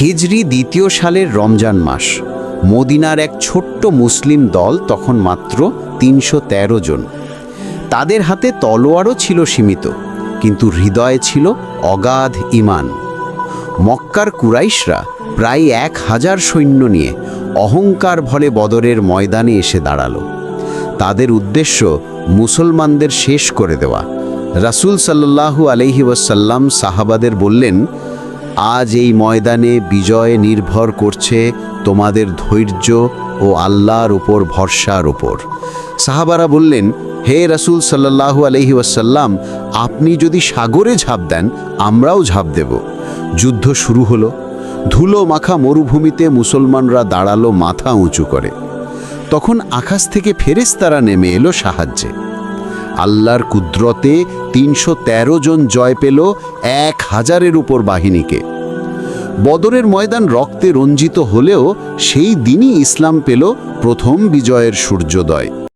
হিজরি দ্বিতীয় সালের রমজান মাস। মদিনার এক ছোট্ট মুসলিম দল তখন মাত্র তিনশো তেরো জন। তাদের হাতে তলোয়ারও ছিল সীমিত, কিন্তু হৃদয়ে ছিল অগাধ ইমান মক্কার কুরাইশরা প্রায় এক হাজার সৈন্য নিয়ে অহংকার ভরে বদরের ময়দানে এসে দাঁড়াল। তাদের উদ্দেশ্য মুসলমানদের শেষ করে দেওয়া। রাসূল সাল্লাল্লাহু আলহি ওয়াসাল্লাম সাহাবাদের বললেন আজ এই ময়দানে বিজয় নির্ভর করছে তোমাদের ধৈর্য ও আল্লাহর উপর ভরসার উপর। সাহাবারা বললেন, হে রাসূল সাল্লাল্লাহু আলহি ওয়াসাল্লাম, আপনি যদি সাগরে ঝাঁপ দেন, আমরাও ঝাঁপ দেব। যুদ্ধ শুরু হলো। ধুলো মাখা মরুভূমিতে মুসলমানরা দাঁড়াল মাথা উঁচু করে। তখন আকাশ থেকে ফেরেশতারা নেমে এলো সাহায্যে। আল্লাহর কুদরতে তিনশো তেরো জন জয় পেল, এক হাজারের উপর বাহিনীকে। বদরের ময়দান রক্তে রঞ্জিত হলেও সেই দিনই ইসলাম পেল প্রথম বিজয়ের সূর্যোদয়।